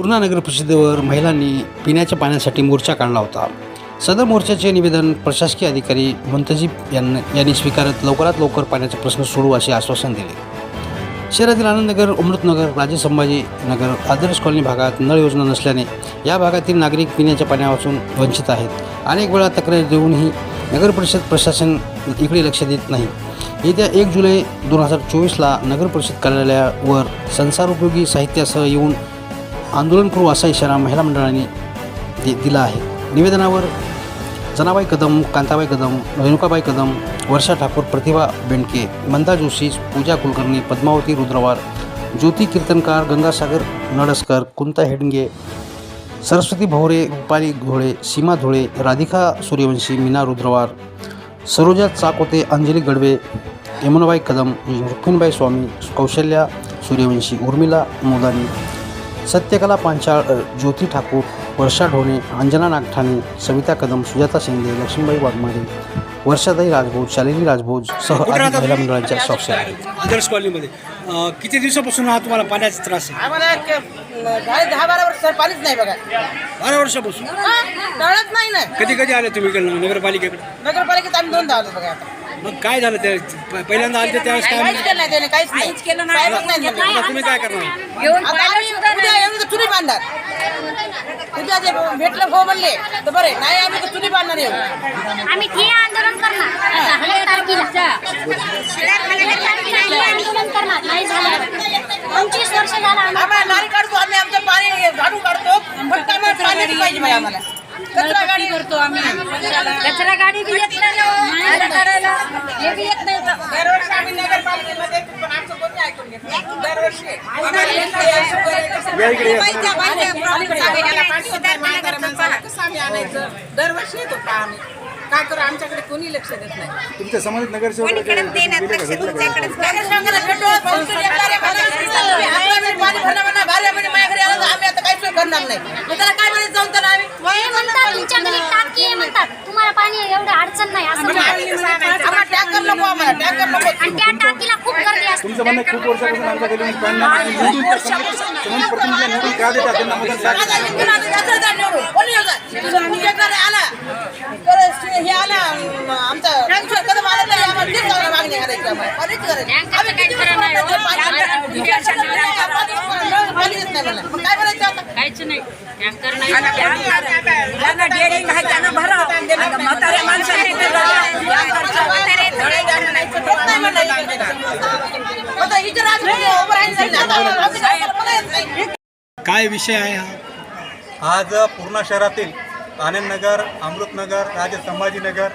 पूर्णा नगर परिषदेवर महिलांनी पिण्याच्या पाण्यासाठी मोर्चा काढला होता. सदर मोर्चाचे निवेदन प्रशासकीय अधिकारी मुंतजीब यांना यांनी स्वीकारत लवकरात लवकर पाण्याचा प्रश्न सोडू असे आश्वासन दिले. शहरातील आनंदनगर अमृतनगर राजे संभाजी नगर आदर्श कॉलनी भागात नळ योजना नसल्याने या भागातील नागरिक पिण्याच्या पाण्यापासून वंचित आहेत. अनेक वेळा तक्रार देऊनही नगर परिषद प्रशासन इकडे लक्ष देत नाही. येत्या एक जुलै दोन हजार चोवीसला नगर परिषद कार्यालयावर संसारोपयोगी साहित्यासह येऊन आंदोलन करू असा इशारा महिला मंडळाने दि दिला आहे. निवेदनावर जनाबाई कदम कांताबाई कदम रेणुकाबाई कदम वर्षा ठाकूर प्रतिभा बेंडके मंदा जोशी पूजा कुलकर्णी पद्मावती रुद्रवार ज्योती कीर्तनकार गंगासागर नडसकर कुंता हेडंगे सरस्वती भोवरे रुपाली घोळे सीमा धुळे राधिका सूर्यवंशी मीना रुद्रवार सरोजा चाकोते अंजली गडवे यमुनाबाई कदम रुक्मिणबाई स्वामी कौशल्या सूर्यवंशी उर्मिला मोदानी सत्यकला पांचाळ ज्योती ठाकूर वर्षा ढोणे अंजना नागठाणे सविता कदम सुजाता शिंदे लक्ष्मीबाई वाघमारे वर्षाताई राजभोज शालिनी राजभोज सह? महिला मंडळांच्या स्वाक्षरी आहेत. आदर्श कॉलनीमध्ये. किती दिवसापासून हा तुम्हाला पाण्याचा त्रास आहे? आम्हाला एक, अं, दहा दहा बारा वर्ष सर पाणीच नाही बघा. बारा वर्षापासून? कळत नाही ना. कधी कधी आले तुम्ही इकडनं? नगरपालिकेकडे? नगरपालिकेत आम्ही दोनदा आलो बघा आता. मग काय झालं त्या प- पहिल्यांदा आले त्यावेळेस काय काहीच? केलं नाही त्याने काहीच नाही. केलं नाही. आता तुम्ही काय करणार? आता आम्ही उद्या येऊन तर चुली बांधणार. उद्या जे भेटलं हो म्हणले तर बरे नाही आम्ही तर चुली बांधणार येऊ आम्ही ठिय्या आंदोलन करणार. दहा तारखेला दहा तारखेला ठिय्या आंदोलन करणार. नाही झालं. पंचवीस वर्ष झालं आम्ही आम्हाला नारी काढतो आम्ही आमचं पाणी झाडू काढतो. पाणी पाहिजे बाई आम्हाला. कचरा गाडी करतो आम्ही कचरा गाडी बी येत नाही हे बी येत नाही तर. दरवर्षी आम्ही नगरपालिकेमध्ये येतो, पण आमचं कोणी ऐकून घेत नाही. दरवर्षी कसं आम्ही आणायचं? येतो का आम्ही काय करू आमच्याकडे कोणी लक्ष देत नाही तुमच्या समाजात नगरसेवक तर आम्ही आता काही सोय करणार नाही मग त्याला काय म्हणायचं जाऊन त्याला आम्ही हे म्हणतात तुमच्याकडे टाकी आहे म्हणतात तुम्हाला पाणी एवढं अडचण नाही असं म्हणतात. आम्हाला टँकर नको आम्हाला टँकर नको आणि त्या टाकीला खूप गर्दी असते. तुमचं म्हणणं खूप वर्षापासून आमच्या पाणी नाही. निवडून. त्या निवडून का देतात त्यांना का हे आम्हाला म्हणतो ते पाणी- पाणी- पाणी देत नाही मला. मग काय करायचं आता? होत नाही म्हणलं इकडे. आता इकडे राजूला उभं राहायचं नाही. आता राजूला मला येत नाही. काय विषय आहे हा? आज पूर्णा शहरातील आनंदनगर अमृतनगर राजे संभाजीनगर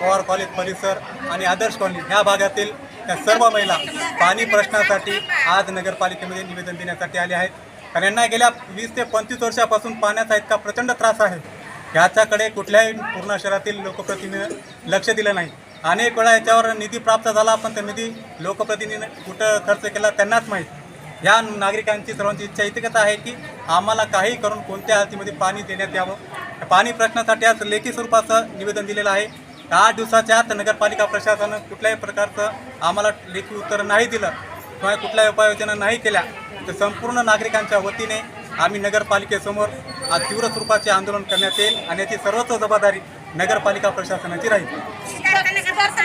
पवार कॉलेज परिसर आणि आदर्श कॉलनी ह्या भागातील त्या सर्व महिला पाणी प्रश्नासाठी आज नगरपालिकेमध्ये निवेदन देण्यासाठी आले आहेत. कारण यांना गेल्या वीस ते पंचवीस वर्षापासून पाण्याचा इतका प्रचंड त्रास आहे. ह्याच्याकडे कुठल्याही पूर्णा शहरातील लोकप्रतिनिधीने लक्ष दिलं नाही. अनेक वेळा याच्यावर निधी प्राप्त झाला पण त्या निधी लोकप्रतिनिधीने कुठं खर्च केला त्यांनाच माहीत. या नागरिकांची सर्वांची इच्छा इतकच आहे की आम्हाला काही करून कोणत्या हातीमध्ये पाणी देण्यात यावं? पाणी प्रश्नासाठी आज लेखी स्वरूपाचं निवेदन दिलेलं आहे. आठ दिवसाच्या आत नगरपालिका प्रशासनानं कुठल्याही प्रकारचं आम्हाला लेखी उत्तर नाही दिलं किंवा कुठल्याही उपाययोजना नाही केल्या तर संपूर्ण नागरिकांच्या वतीने आम्ही नगरपालिकेसमोर आज तीव्र स्वरूपाचे आंदोलन करण्यात येईल आणि याची सर्वस्व जबाबदारी नगरपालिका प्रशासनाची राहील.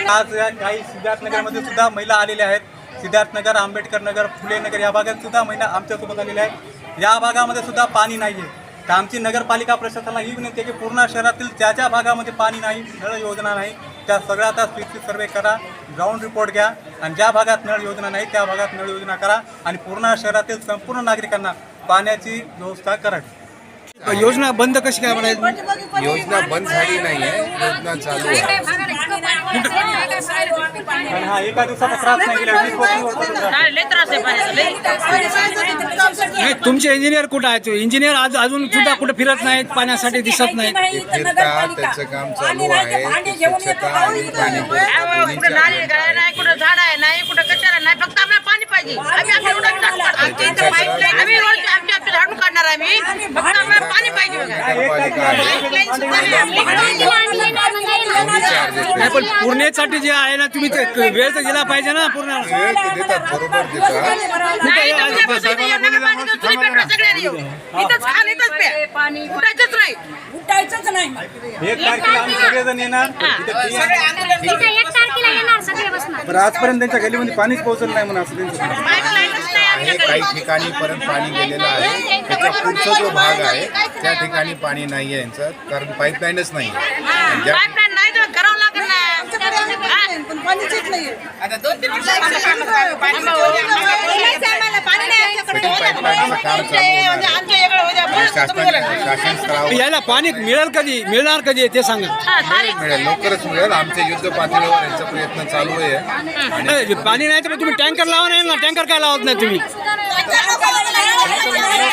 आज या काही सिद्धार्थनगरमध्ये सुद्धा महिला आलेल्या आहेत. सिद्धार्थनगर आंबेडकर नगर फुले नगर या भागात सुद्धा महिला आमच्यासोबत आलेल्या आहेत. या भागामध्ये सुद्धा पाणी नाही आहे तर आमची नगरपालिका प्रशासनाला ही विनंती आहे की पूर्ण शहरातील ज्या ज्या भागामध्ये पाणी नाही नळ योजना नाही त्या सगळ्या आता स्थिती सर्वे करा ग्राउंड रिपोर्ट घ्या आणि ज्या भागात नळ योजना नाही त्या भागात नळ योजना करा आणि पूर्ण शहरातील संपूर्ण नागरिकांना पाण्याची व्यवस्था करावी योजना बंद कशी काय म्हणायची योजना बंद झाली नाहीये योजना चालू आहे. हा एका दिवसाचा त्रास नाही गेला वीस वर्षाचा त्रास आहे. नाही. तुमचे इंजिनियर कुठं आहेत? इंजिनियर आज अजून सुद्धा कुठे फिरत नाहीत पाण्यासाठी दिसत नाहीत. फिरतात त्याचं काम चालू आहे स्वच्छता आणि पाणी पुरवठा दोन्ही कुठं चालू नाली आहे. गाळ्या नाही कुठं झाड आहे नाही कुठं कचरा नाही फक्त आम्हाला पाणी पाहिजे आम्ही आमच्या आम्ही रोड काढणार आम्ही फक्त आम्हाला पाणी पाहिजे बघा नगरपालिका आहे दोन्ही चार्जेस नाही पण पूर्णेसाठी जे आहे ना तुम्ही ते वेळ तर दिला पाहिजे ना पूर्ण. उठायचंच नाही. उठायचंच नाही एक तारखेला आम्ही सगळेजण येणार बरं आजपर्यंत त्यांच्या गलीमध्ये पाणीच पोहोचलं नाही म्हणून असं त्यांचं म्हणणं. पाईपलाईनच नाही आहे. काही ठिकाणी पर्यंत पाणी गेलेलं आहे त्याच्या पुढचा जो भाग आहे त्या ठिकाणी पाणी नाही आहे यांचं कारण पाईपलाईनच नाही आहे ज्या पाईपलाईन नाही तर करावं लागेल ना. पण पाणीच नाही आता दोन तीन. पाणी नाही आमच्याकडे. आमच्या शासन. शासन स्तरावर याला पाणी मिळेल कधी? मिळणार कधी ते सांगा. हा, तारीख. मिळेल लवकरच मिळेल. आमच्या युद्ध पातळीवर यांचा प्रयत्न चालू आहे. आणि नाही, पाणी नाही तर मग तुम्ही टँकर लावा नाही ना? टँकर काय लावत नाही तुम्ही?